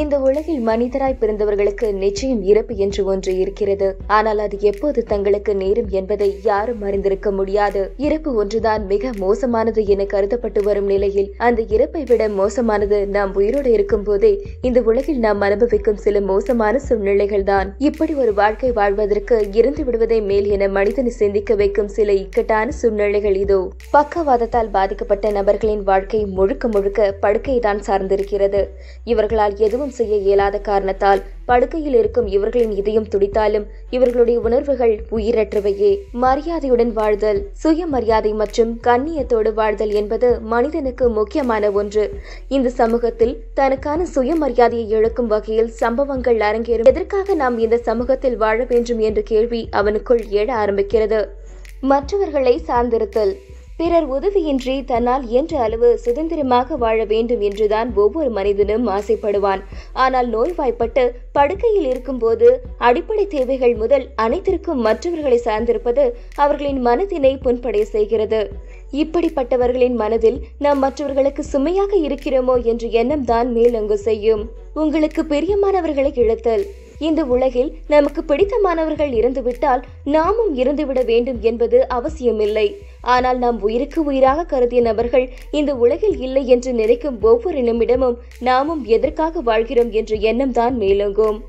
இந்த உலகில் மனிதராய் பிறந்தவர்களுக்கு நிச்சயம் இறப்பு என்று ஒன்று இருக்கிறது. ஆனால் அது எப்போது தங்களுக்கு நேரும் என்பதை யாரும் அறிந்திருக்க முடியாது. இறப்பு ஒன்றுதான் மிக மோசமானது என கருதப்பட்டு வரும் நிலையில் அந்த இறப்பை விட மோசமானது நாம் உயிரோடு இருக்கும் போதே இந்த உலகில் நாம் அனுபவிக்கும் சில மோசமான சூழ்நிலைகள் தான் இப்படி ஒரு வாழ்க்கை வாழ்வதற்கு இறந்து விடுவதை மேல் என மனிதனை சிந்திக்க வைக்கும் சில இக்கட்டான சூழ்நிலைகள் இதோ. பக்கவாதத்தால் பாதிக்கப்பட்ட நபர்களின் வாழ்க்கை முழுக்க முழுக்க படுக்கைதான் சார்ந்திருக்கிறது. இவர்களால் எதுவும் எதுவும் செய்ய இயலாத காரணத்தால் படுக்கையில் இருக்கும் இவர்களின் இதயம் துடித்தாலும் இவர்களுடைய உணர்வுகள் உயிரற்றவையே. மரியாதையுடன் வாழ்தல் சுயமரியாதை மற்றும் கண்ணியத்தோடு வாழ்தல் என்பது மனிதனுக்கு முக்கியமான ஒன்று. இந்த சமூகத்தில் தனக்கான சுயமரியாதையை இழக்கும் வகையில் சம்பவங்கள் அரங்கேறும். எதற்காக நாம் இந்த சமூகத்தில் வாழ வேண்டும் என்ற கேள்வி அவனுக்குள் எழ ஆரம்பிக்கிறது. மற்றவர்களை சார்ந்திருத்தல். பிறர் உதவியின்றி தன்னால் இயன்ற அளவு சுதந்திரமாக வாழ வேண்டும் என்றுதான் ஒவ்வொரு மனிதனும் ஆசைப்படுவான். ஆனால் நோய்வாய்ப்பட்டு படுக்கையில் இருக்கும்போது அடிப்படை தேவைகள் முதல் அனைத்திற்கும் மற்றவர்களை சார்ந்திருப்பது அவர்களின் மனதினை புண்படைய செய்கிறது. இப்படிப்பட்டவர்களின் மனதில் நாம் மற்றவர்களுக்கு சுமையாக இருக்கிறோமோ என்ற எண்ணம் தான் மேலங்கு செய்யும். உங்களுக்கு பிரியமானவர்களை இழத்தல். இந்த உலகில் நமக்கு பிடித்தமானவர்கள் இறந்துவிட்டால் நாமும் இறந்துவிட வேண்டும் என்பது அவசியமில்லை. ஆனால் நாம் உயிருக்கு உயிராக கருதிய நபர்கள் இந்த உலகில் இல்லை என்று நினைக்கும் ஒவ்வொரு நிமிடமும் நாமும் எதற்காக வாழ்கிறோம் என்ற எண்ணம் தான் மேலோங்கும்.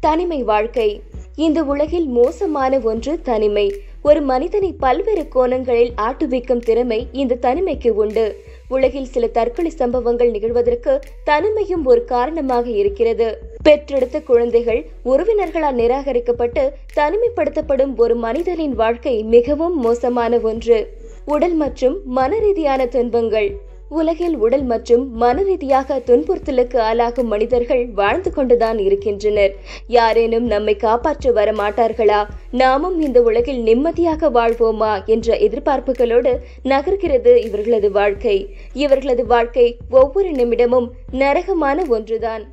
தனிமை வாழ்க்கை. இந்த உலகில் மோசமான ஒன்று தனிமை. ஒரு மனிதனை பல்வேறு கோணங்களில் ஆட்டுவிக்கும் திறமை இந்த தனிமைக்கு உண்டு. உலகில் சில தற்கொலை சம்பவங்கள் நிகழ்வதற்கு தனிமையும் ஒரு காரணமாக இருக்கிறது. பெற்றெடுத்த குழந்தைகள் உறவினர்களால் நிராகரிக்கப்பட்டு தனிமைப்படுத்தப்படும் ஒரு மனிதனின் வாழ்க்கை மிகவும் மோசமான ஒன்று. உடல் மற்றும் மன ரீதியான துன்பங்கள். உலகில் உடல் மற்றும் மன ரீதியாக துன்புறுத்தலுக்கு ஆளாகும் மனிதர்கள் வாழ்ந்து கொண்டுதான் இருக்கின்றனர். யாரேனும் நம்மை காப்பாற்ற வர மாட்டார்களா நாமும் இந்த உலகில் நிம்மதியாக வாழ்வோமா? என்ற எதிர்பார்ப்புகளோடு நகர்கிறது இவர்களது வாழ்க்கை. இவர்களது வாழ்க்கை ஒவ்வொரு நிமிடமும் நரகமான ஒன்றுதான்.